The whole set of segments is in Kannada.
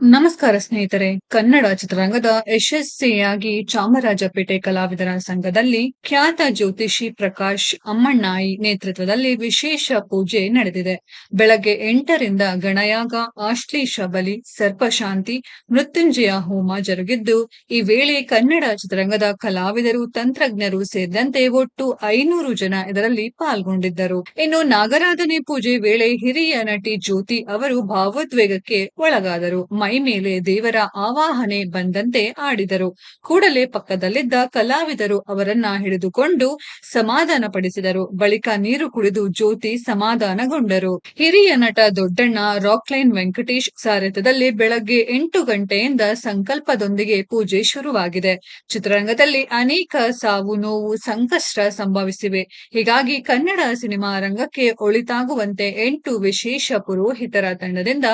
ನಮಸ್ಕಾರ ಸ್ನೇಹಿತರೆ. ಕನ್ನಡ ಚಿತ್ರರಂಗದ ಯಶಸ್ವಿಯಾಗಿ ಚಾಮರಾಜಪೇಟೆ ಕಲಾವಿದರ ಸಂಘದಲ್ಲಿ ಖ್ಯಾತ ಜ್ಯೋತಿಷಿ ಪ್ರಕಾಶ್ ಅಮ್ಮಣ್ಣಾಯಿ ನೇತೃತ್ವದಲ್ಲಿ ವಿಶೇಷ ಪೂಜೆ ನಡೆದಿದೆ. ಬೆಳಗ್ಗೆ ಎಂಟರಿಂದ ಗಣಯಾಗ ಆಶ್ಲೀಷ ಬಲಿ ಸರ್ಪಶಾಂತಿ, ಮೃತ್ಯುಂಜಯ ಹೋಮ ಜರುಗಿದ್ದು, ಈ ವೇಳೆ ಕನ್ನಡ ಚಿತ್ರರಂಗದ ಕಲಾವಿದರು, ತಂತ್ರಜ್ಞರು ಸೇರಿದಂತೆ ಒಟ್ಟು ಐನೂರು ಜನ ಇದರಲ್ಲಿ ಪಾಲ್ಗೊಂಡಿದ್ದರು. ಇನ್ನು ನಾಗರಾಧನೆ ಪೂಜೆ ವೇಳೆ ಹಿರಿಯ ನಟಿ ಜ್ಯೋತಿ ಅವರು ಭಾವೋದ್ವೇಗಕ್ಕೆ ಒಳಗಾದರು. ಮೈ ಮೇಲೆ ದೇವರ ಆವಾಹನೆ ಬಂದಂತೆ ಆಡಿದರು. ಕೂಡಲೇ ಪಕ್ಕದಲ್ಲಿದ್ದ ಕಲಾವಿದರು ಅವರನ್ನ ಹಿಡಿದುಕೊಂಡು ಸಮಾಧಾನ ಪಡಿಸಿದರು ಬಳಿಕ ನೀರು ಕುಡಿದು ಜ್ಯೋತಿ ಸಮಾಧಾನಗೊಂಡರು. ಹಿರಿಯ ನಟ ದೊಡ್ಡಣ್ಣ ರಾಕ್ಲೈನ್ ವೆಂಕಟೇಶ್ ಸಾರಥ್ಯದಲ್ಲಿ ಬೆಳಗ್ಗೆ ಎಂಟು ಗಂಟೆಯಿಂದ ಸಂಕಲ್ಪದೊಂದಿಗೆ ಪೂಜೆ ಶುರುವಾಗಿದೆ. ಚಿತ್ರರಂಗದಲ್ಲಿ ಅನೇಕ ಸಾವು ನೋವು ಸಂಕಷ್ಟ ಸಂಭವಿಸಿವೆ. ಹೀಗಾಗಿ ಕನ್ನಡ ಸಿನಿಮಾ ರಂಗಕ್ಕೆ ಒಳಿತಾಗುವಂತೆ ಎಂಟು ವಿಶೇಷ ಪುರೋಹಿತರ ತಂಡದಿಂದ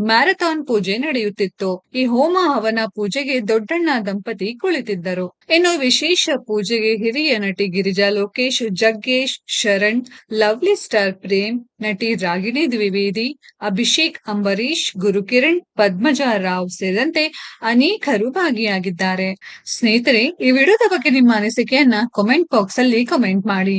ಮ್ಯಾರಥಾನ್ ಪೂಜೆ ನಡೆಯುತ್ತಿತ್ತು. ಈ ಹೋಮ ಹವನ ಪೂಜೆಗೆ ದೊಡ್ಡಣ್ಣ ದಂಪತಿ ಕುಳಿತಿದ್ದರು. ಇನ್ನು ವಿಶೇಷ ಪೂಜೆಗೆ ಹಿರಿಯ ನಟಿ ಗಿರಿಜಾ ಲೋಕೇಶ್, ಜಗ್ಗೇಶ್ ಶರಣ್, ಲವ್ಲಿ ಸ್ಟಾರ್ ಪ್ರೇಮ್, ನಟಿ ರಾಗಿಣಿ ದ್ವಿವೇದಿ, ಅಭಿಷೇಕ್ ಅಂಬರೀಶ್ ಗುರುಕಿರಣ್, ಪದ್ಮಜಾ ರಾವ್ ಸೇರಿದಂತೆ ಅನೇಕರು ಭಾಗಿಯಾಗಿದ್ದಾರೆ. ಸ್ನೇಹಿತರೆ, ಈ ವಿಡಿಯೋದ ಬಗ್ಗೆ ನಿಮ್ಮ ಅನಿಸಿಕೆಯನ್ನ ಕಾಮೆಂಟ್ ಬಾಕ್ಸ್ ಅಲ್ಲಿ ಕಮೆಂಟ್ ಮಾಡಿ.